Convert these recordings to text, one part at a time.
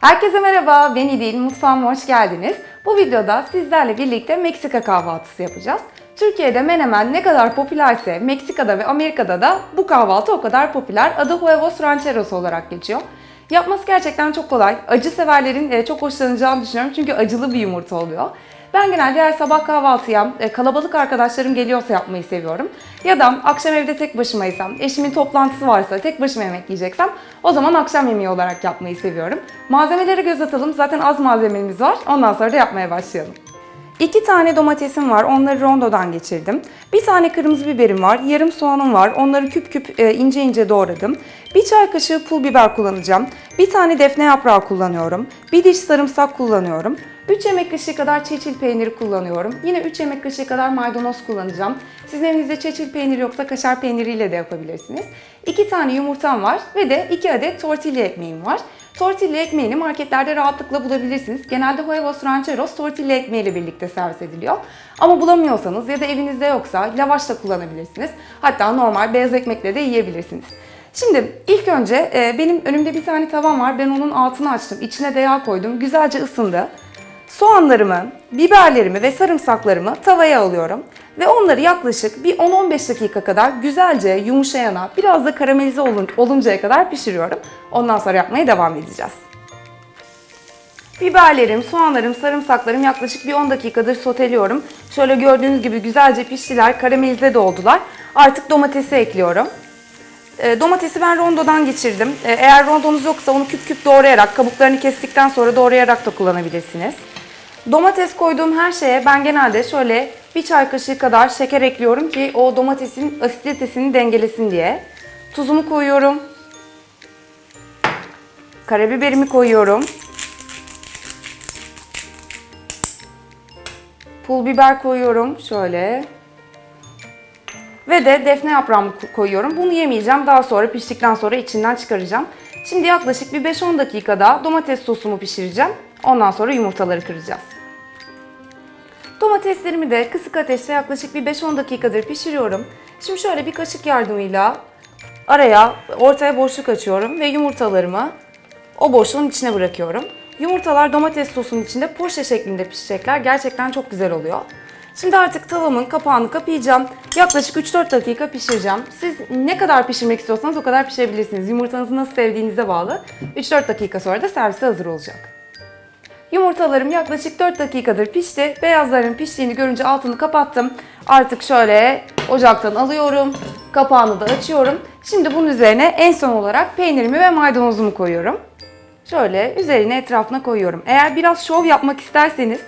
Herkese merhaba, ben İdil. Mutfağıma hoş geldiniz. Bu videoda sizlerle birlikte Meksika kahvaltısı yapacağız. Türkiye'de menemen ne kadar popülerse Meksika'da ve Amerika'da da bu kahvaltı o kadar popüler. Adı Huevos Rancheros olarak geçiyor. Yapması gerçekten çok kolay. Acı severlerin e, çok hoşlanacağını düşünüyorum çünkü acılı bir yumurta oluyor. Ben genelde eğer sabah kahvaltıya e, kalabalık arkadaşlarım geliyorsa yapmayı seviyorum. Ya da akşam evde tek başımaysam, eşimin toplantısı varsa, tek başıma yemek yiyeceksem o zaman akşam yemeği olarak yapmayı seviyorum. Malzemelere göz atalım. Zaten az malzememiz var. Ondan sonra da yapmaya başlayalım. İki tane domatesim var. Onları rondodan geçirdim. Bir tane kırmızı biberim var. Yarım soğanım var. Onları küp küp e, ince ince doğradım. Bir çay kaşığı pul biber kullanacağım. Bir tane defne yaprağı kullanıyorum. Bir diş sarımsak kullanıyorum. 3 yemek kaşığı kadar çeçil peyniri kullanıyorum. Yine 3 yemek kaşığı kadar maydanoz kullanacağım. Sizin evinizde çeçil peyniri yoksa kaşar peyniriyle de yapabilirsiniz. 2 tane yumurtam var ve de 2 adet tortilla ekmeğim var. Tortilla ekmeğini marketlerde rahatlıkla bulabilirsiniz. Genelde Huevos Rancheros tortilla ekmeğiyle birlikte servis ediliyor. Ama bulamıyorsanız ya da evinizde yoksa lavaş da kullanabilirsiniz. Hatta normal beyaz ekmekle de yiyebilirsiniz. Şimdi ilk önce e, benim önümde bir tane tavam var. Ben onun altını açtım. İçine de yağ koydum. Güzelce ısındı. Soğanlarımı, biberlerimi ve sarımsaklarımı tavaya alıyorum. Ve onları yaklaşık bir 10-15 dakika kadar güzelce yumuşayana, biraz da karamelize olun, oluncaya kadar pişiriyorum. Ondan sonra yapmaya devam edeceğiz. Biberlerim, soğanlarım, sarımsaklarım yaklaşık bir 10 dakikadır soteliyorum. Şöyle gördüğünüz gibi güzelce piştiler, karamelize de oldular. Artık domatesi ekliyorum. E, domatesi ben rondodan geçirdim. E, eğer rondonuz yoksa onu küp küp doğrayarak, kabuklarını kestikten sonra doğrayarak da kullanabilirsiniz. Domates koyduğum her şeye ben genelde şöyle bir çay kaşığı kadar şeker ekliyorum ki o domatesin asiditesini dengelesin diye. Tuzumu koyuyorum. Karabiberimi koyuyorum. Pul biber koyuyorum şöyle. Ve de defne yaprağımı ko- koyuyorum. Bunu yemeyeceğim. Daha sonra piştikten sonra içinden çıkaracağım. Şimdi yaklaşık bir 5-10 dakikada domates sosumu pişireceğim. Ondan sonra yumurtaları kıracağız. Domateslerimi de kısık ateşte yaklaşık bir 5-10 dakikadır pişiriyorum. Şimdi şöyle bir kaşık yardımıyla araya, ortaya boşluk açıyorum ve yumurtalarımı o boşluğun içine bırakıyorum. Yumurtalar domates sosunun içinde poşe şeklinde pişecekler. Gerçekten çok güzel oluyor. Şimdi artık tavamın kapağını kapayacağım. Yaklaşık 3-4 dakika pişireceğim. Siz ne kadar pişirmek istiyorsanız o kadar pişirebilirsiniz. Yumurtanızı nasıl sevdiğinize bağlı. 3-4 dakika sonra da servise hazır olacak. Yumurtalarım yaklaşık 4 dakikadır pişti. Beyazların piştiğini görünce altını kapattım. Artık şöyle ocaktan alıyorum. Kapağını da açıyorum. Şimdi bunun üzerine en son olarak peynirimi ve maydanozumu koyuyorum. Şöyle üzerine etrafına koyuyorum. Eğer biraz şov yapmak isterseniz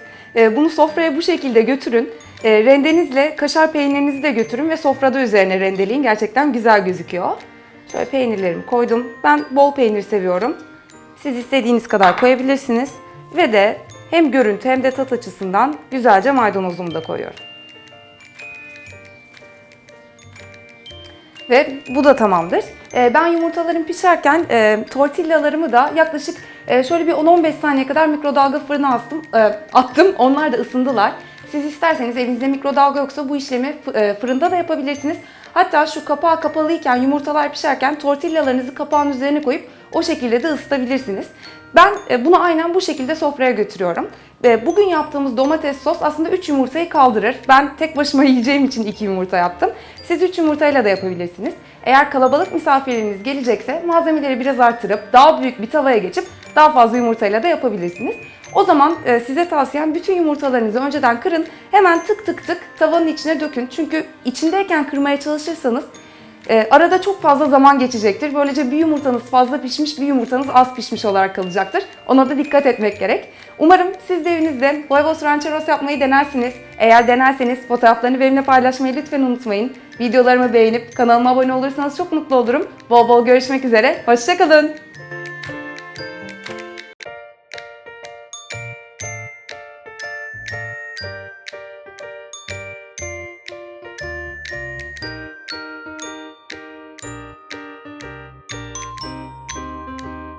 bunu sofraya bu şekilde götürün. E, Rendenizle kaşar peynirinizi de götürün ve sofrada üzerine rendeleyin. Gerçekten güzel gözüküyor. Şöyle peynirlerimi koydum. Ben bol peynir seviyorum. Siz istediğiniz kadar koyabilirsiniz. Ve de hem görüntü hem de tat açısından güzelce maydanozumu da koyuyorum. Ve bu da tamamdır. Ee, ben yumurtalarım pişerken e, tortillalarımı da yaklaşık e, şöyle bir 10-15 saniye kadar mikrodalga fırına astım, e, attım. Onlar da ısındılar. Siz isterseniz evinizde mikrodalga yoksa bu işlemi e, fırında da yapabilirsiniz. Hatta şu kapağı kapalıyken yumurtalar pişerken tortillalarınızı kapağın üzerine koyup o şekilde de ısıtabilirsiniz. Ben e, bunu aynen bu şekilde sofraya götürüyorum. Bugün yaptığımız domates sos aslında 3 yumurtayı kaldırır. Ben tek başıma yiyeceğim için 2 yumurta yaptım. Siz 3 yumurtayla da yapabilirsiniz. Eğer kalabalık misafirleriniz gelecekse malzemeleri biraz artırıp daha büyük bir tavaya geçip daha fazla yumurtayla da yapabilirsiniz. O zaman e, size tavsiyem bütün yumurtalarınızı önceden kırın. Hemen tık tık tık tavanın içine dökün. Çünkü içindeyken kırmaya çalışırsanız ee, arada çok fazla zaman geçecektir. Böylece bir yumurtanız fazla pişmiş, bir yumurtanız az pişmiş olarak kalacaktır. Ona da dikkat etmek gerek. Umarım siz de evinizde Huevos Rancheros yapmayı denersiniz. Eğer denerseniz fotoğraflarını benimle paylaşmayı lütfen unutmayın. Videolarımı beğenip kanalıma abone olursanız çok mutlu olurum. Bol bol görüşmek üzere. Hoşçakalın.